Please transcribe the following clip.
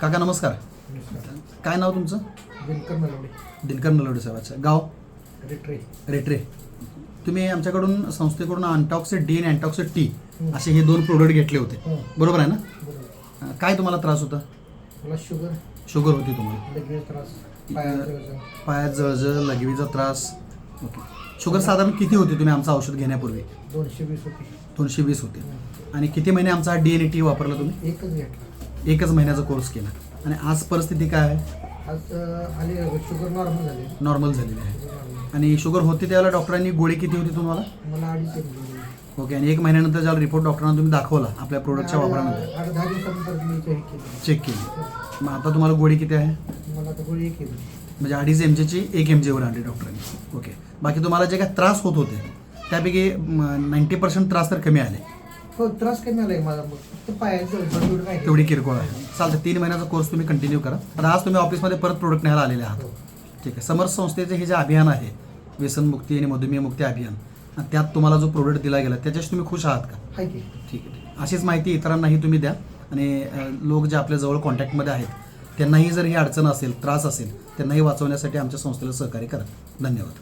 काका नमस्कार. काय नाव तुमचं? दिनकर मेलोडी दिनकर नलवडे साहेबाचं गाव? रिट्रे. रेट्रे. तुम्ही आमच्याकडून संस्थेकडून अँटॉक्सिड डी आणि अँटॉक्सिड टी. असे हे दोन प्रोडक्ट घेतले होते. बरोबर आहे ना? काय तुम्हाला त्रास होता? मला शुगर. शुगर होती तुम्हाला. त्रास. पायात जळजळ. लघवीचा त्रास. ओके. शुगर साधारण किती होती तुम्ही आमचं औषध घेण्यापूर्वी? दोनशे वीस होती. दोनशे वीस होते. आणि किती महिने आमचा डी एन टी वापरला तुम्ही? एकच घेतला. एकच महिन्याचा कोर्स केला. आणि आज परिस्थिती काय आहे? आज अं, आले शुगर नॉर्मल झाले नॉर्मल झालेली आहे. आणि शुगर होती त्यावेळेला डॉक्टरांनी गोळी किती होती तुम्हाला? मला अडीच एक दिली. ओके आणि एक महिन्यानंतर ज्याला रिपोर्ट डॉक्टरांना तुम्ही दाखवला आपल्या प्रोडक्टच्या वापरानंतर. आठ दहा दिवसानंतर मी चेक केली. चेक केली. मग आता तुम्हाला गोळी किती आहे? मला आता गोळी एक केली म्हणजे अडीच एम जीची एक एम जीवर आणली डॉक्टरांनी ओके बाकी तुम्हाला जे काय त्रास होत होते त्यापैकी नाईन्टी पर्सेंट त्रास तर कमी आले. हो त्रास कमी आलाय मला मग फक्त पायाचं तेवढी किरकोळ आहे. चालतं तीन महिन्याचा कोर्स तुम्ही कंटिन्यू करा. आता आज तुम्ही ऑफिसमध्ये परत प्रोडक्ट न्यायला आलेले आहात. ठीक आहे. समर्थ संस्थेचे हे जे अभियान आहे व्यसनमुक्ती आणि मधुमेह मुक्ती अभियान आणि त्यात तुम्हाला जो प्रोडक्ट दिला गेला त्याच्याशी तुम्ही खुश आहात का? हाय की. ठीक आहे. ठीक आहे. अशीच माहिती इतरांनाही तुम्ही द्या. आणि अ, लोक जे आपल्या जवळ कॉन्टॅक्टमध्ये आहेत त्यांनाही जर ही अडचण असेल त्रास असेल त्यांनाही वाचवण्यासाठी आमच्या संस्थेला सहकार्य करा. धन्यवाद.